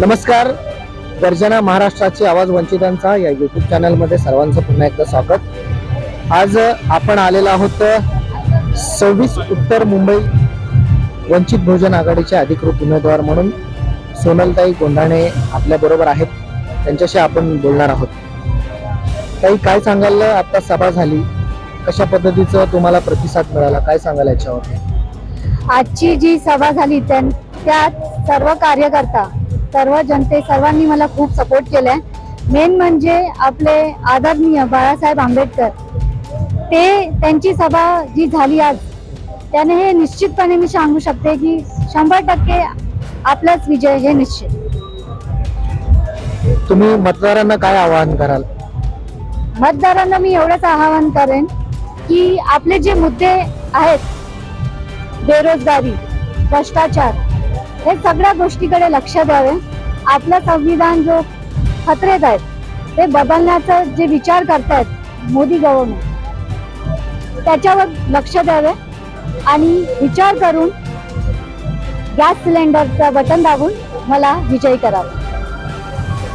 नमस्कार. गर्जना महाराष्ट्राची आवाज वंचितांचा या युट्यूब चॅनलमध्ये सर्वांचं पुन्हा एकदा स्वागत. आज आपण आलेलो आहोत सव्वीस उत्तर मुंबई वंचित बहुजन आघाडीचे अधिकृत उमेदवार म्हणून. सोनलताई गोंधाणे आपल्या बरोबर आहेत. त्यांच्याशी आपण बोलणार आहोत. काही काय सांगाल? आता सभा झाली. कशा पद्धतीचं तुम्हाला प्रतिसाद मिळाला? काय सांगाल याच्यावर आजची जी सभा झाली त्यात सर्व कार्यकर्ता सर्व जनते सर्वांनी मला खूप सपोर्ट केलाय. मेन म्हणजे आपले आदरणीय बाळासाहेब आंबेडकर. ते त्यांची सभा जी झाली आज त्याने हे निश्चितपणे मी सांगू शकते की शंभर टक्के आपलाच विजय हे निश्चित. तुम्ही मतदारांना काय आवाहन कराल? मतदारांना मी एवढंच आवाहन करेन की आपले जे मुद्दे आहेत बेरोजगारी भ्रष्टाचार हे सगळ्या गोष्टीकडे लक्ष द्यावे. आपलं संविधान जो खतरेत आहेत ते बदलण्याचा जे विचार करतायत मोदी गव्हर्नमेंट त्याच्यावर लक्ष द्यावे आणि विचार करून गॅस सिलेंडरचं बटन दाबून मला विजयी करावं.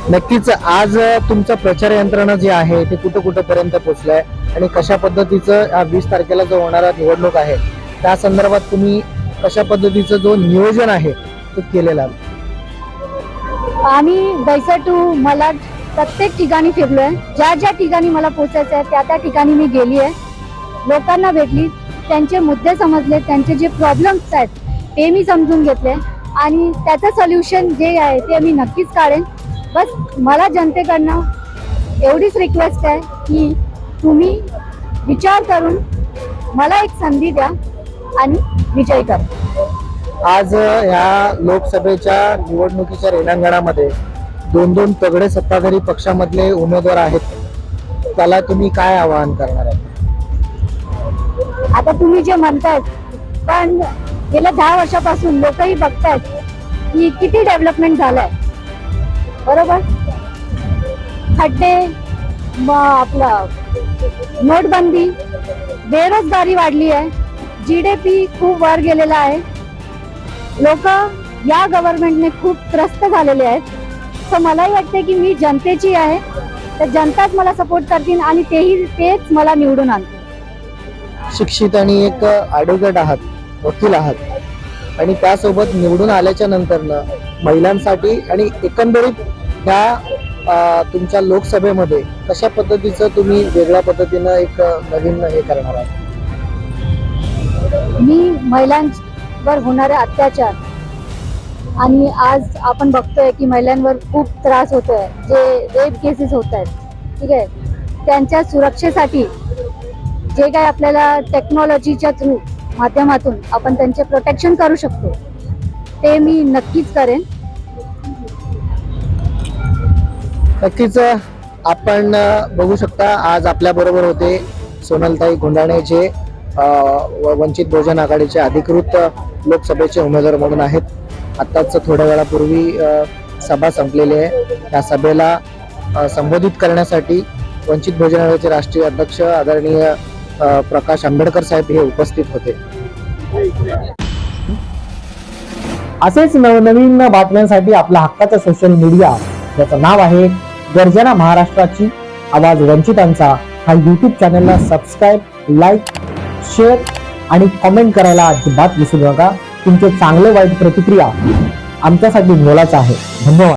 नक्कीच आज तुमचं प्रचार यंत्रणा जे आहे ते कुठं कुठं पर्यंत पोहोचलंय आणि कशा पद्धतीचं वीस तारखेला जो होणारा निवडणूक आहे त्या संदर्भात तुम्ही कशा पद्धतीचं जो नियोजन आहे केलेलं. आम्ही बैसा टू मला प्रत्येक ठिकाणी फिरलोय. ज्या ज्या ठिकाणी मला पोचायचं आहे त्या त्या ठिकाणी मी गेली आहे लोकांना भेटली त्यांचे मुद्दे समजले त्यांचे जे प्रॉब्लेम्स आहेत ते मी समजून घेतले. आणि त्याचं सोल्युशन जे आहे ते मी नक्कीच काढेन. बस मला जनतेकडनं एवढीच रिक्वेस्ट आहे की तुम्ही विचार करून मला एक संधी द्या आणि विजय करा. आज ह्या लोकसभेच्या निवडणुकीच्या रेणांगणामध्ये दोन दोन तगडे सत्ताधारी पक्षामधले उमेदवार आहेत. त्याला तुम्ही काय आवाहन करणार आहे आता तुम्ही जे म्हणतायत पण गेल्या दहा वर्षापासून लोकही बघतायत की किती डेव्हलपमेंट झालंय. बरोबर? खड्डे आपलं नोटबंदी बेरोजगारी वाढली आहे. जी डी पी खूप वर गेलेला आहे. लोक या गव्हर्नमेंटने खूप त्रस्त झालेले आहेत. तर मलाही वाटते की मी जनतेची आहे. तर जनताच मला सपोर्ट करतील आणि तेही तेच मला निवडून आणतील. शिक्षित आणि एक ॲडव्होकेट आहात वकील आहात. आणि त्यासोबत निवडून आल्याच्या नंतरनं महिलांसाठी आणि एकंदरीत ह्या तुमच्या लोकसभेमध्ये कशा पद्धतीचं तुम्ही वेगळ्या पद्धतीनं एक नवीन हे करणार आहात? मी वर होणारे अत्याचार. आणि आज आपण बघतोय की महिलांवर खूप त्रास होतोय जे रेप केसेस होत आहेत ठीक आहे? त्यांच्या सुरक्षेसाठी जे काही आपल्याला टेक्नॉलॉजीच्या थ्रू माध्यमातून आपण त्यांचे प्रोटेक्शन करू शकतो ते मी नक्कीच करेन. नक्कीच आपण बघू शकता आज आपल्या बरोबर होते सोनलताई गोंडाणे जे वंचित बहुजन आघाडीचे अधिकृत लोकसभेचे उमेदवार म्हणून आहेत. आत्ताच थोड्या वेळापूर्वी सभा संपलेली आहे. या सभेला संबोधित करण्यासाठी वंचित बहुजन आघाडीचे राष्ट्रीय अध्यक्ष आदरणीय प्रकाश आंबेडकर साहेब हे उपस्थित होते. असेच नवनवीन बातम्यांसाठी आपला हक्काचा सोशल मीडिया ज्याचं नाव आहे गर्जना महाराष्ट्राची आवाज वंचितांचा. हा यूट्यूब चॅनलला सबस्क्राईब लाईक शेअर आणि कमेंट करायला अजिबात विसरू नका. तुमचे चांगले वाईट प्रतिक्रिया आमच्यासाठी मोलाचं आहे. धन्यवाद.